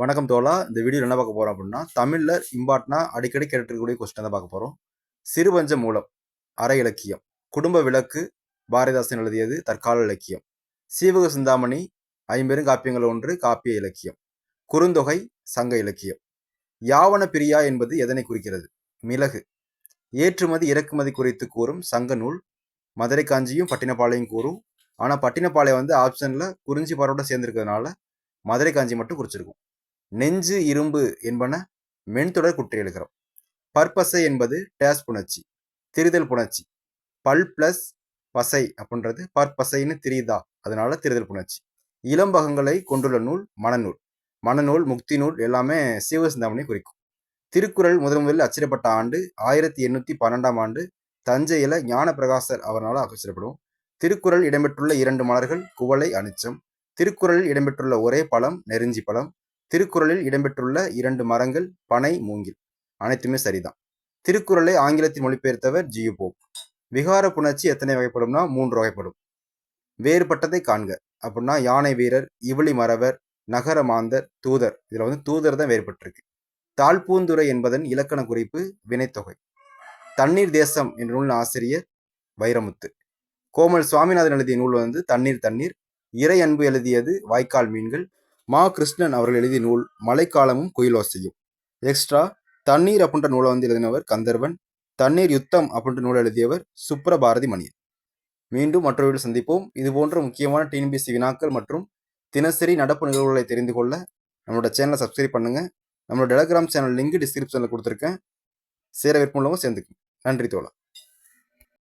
வணக்கம் தோழா. இந்த வீடியோ என்ன பார்க்க போறோம் அப்படின்னா தமிழ்ல இம்பார்ட்டனா அடிக்கடி கேட்டுக்கூடிய கொஸ்டின் தான் பார்க்க போறோம். சிறுபஞ்ச மூலம் அரை இலக்கியம். குடும்ப விளக்கு பாரதிதாசன் எழுதியது தற்கால இலக்கியம். சீவக சிந்தாமணி ஐம்பெரும் காப்பியங்கள் ஒன்று காப்பிய இலக்கியம். குறுந்தொகை சங்க இலக்கியம். யாவன பிரியா என்பது எதனை குறிக்கிறது? மிளகு. ஏற்றுமதி இறக்குமதி குறித்து கூறும் சங்க நூல் மதுரை காஞ்சியும் பட்டினப்பாளையும் கூறும். ஆனால் பட்டினப்பாளையம் வந்து ஆப்ஷனில் குறிஞ்சி பரோட சேர்ந்துருக்கிறதுனால மதுரை காஞ்சி மட்டும் குறிச்சிருக்கும். நெஞ்சு இரும்பு என்பன மென்தொடர் குற்றி எழுகிறோம் பற்பசை என்பது டேஸ் புணர்ச்சி திரிதல் புணர்ச்சி. பல் பிளஸ் பசை அப்படின்றது பற்பசைன்னு திரிதா அதனால திரிதல் புணர்ச்சி. இளம்பகங்களை கொண்டுள்ள நூல் மணநூல் மணநூல் முக்தி நூல் எல்லாமே சிவசிந்தாமணி குறிக்கும். திருக்குறள் முதன் முதலில் அச்சிடப்பட்ட ஆண்டு ஆயிரத்தி எண்ணூற்றி பன்னெண்டாம் ஆண்டு தஞ்சையில் ஞான பிரகாசர் அவரால் அச்சிடப்படும் திருக்குறள் இடம்பெற்றுள்ள இரண்டு மலர்கள் குவளை அனிச்சம். திருக்குறளில் இடம்பெற்றுள்ள ஒரே பழம் நெருஞ்சி பழம். திருக்குறளில் இடம்பெற்றுள்ள இரண்டு மரங்கள் பனை மூங்கில். அனைத்துமே சரிதான். திருக்குறளை ஆங்கிலத்தில் மொழிபெயர்த்தவர் ஜியு போப். விகார புணர்ச்சி எத்தனை வகைப்படும்னா மூன்று வகைப்படும். வேறுபட்டதை காண்க. அப்படின்னா யானை வீரர் இவளி மறவர் நகர மாந்தர் தூதர். இதில் வந்து தூதர் தான் வேறுபட்டிருக்கு. தாழ்பூந்துரை என்பதன் இலக்கண குறிப்பு வினைத்தொகை. தண்ணீர் தேசம் என்ற நூல் ஆசிரியர் வைரமுத்து. கோமல் சுவாமிநாதன் எழுதிய நூல் வந்து தண்ணீர் தண்ணீர். இறை அன்பு எழுதியது வாய்க்கால் மீன்கள் மா கிருஷ்ணன் அவர்கள் எழுதிய நூல் மழைக்காலமும் குயிலோசையும் எக்ஸ்ட்ரா தண்ணீர் அப்படின்ற நூலை வந்து எழுதினவர் கந்தர்வன் தண்ணீர் யுத்தம் அப்படின்ற நூலை எழுதியவர் சுப்ரபாரதி மணியன். மீண்டும் மற்றவர்கள் சந்திப்போம். இது போன்ற முக்கியமான டிஎன்பிசி வினாக்கள் மற்றும் தினசரி நடப்பு நிகழ்வுகளை தெரிந்து கொள்ள நம்மளோட சேனலை சப்ஸ்கிரைப் பண்ணுங்கள் நம்மளோட டெலகிராம் சேனல் லிங்க் டிஸ்கிரிப்ஷனில் கொடுத்துருக்கேன். சேர விருப்பம் உள்ளவங்க சேர்ந்துக்கு நன்றி தோழா.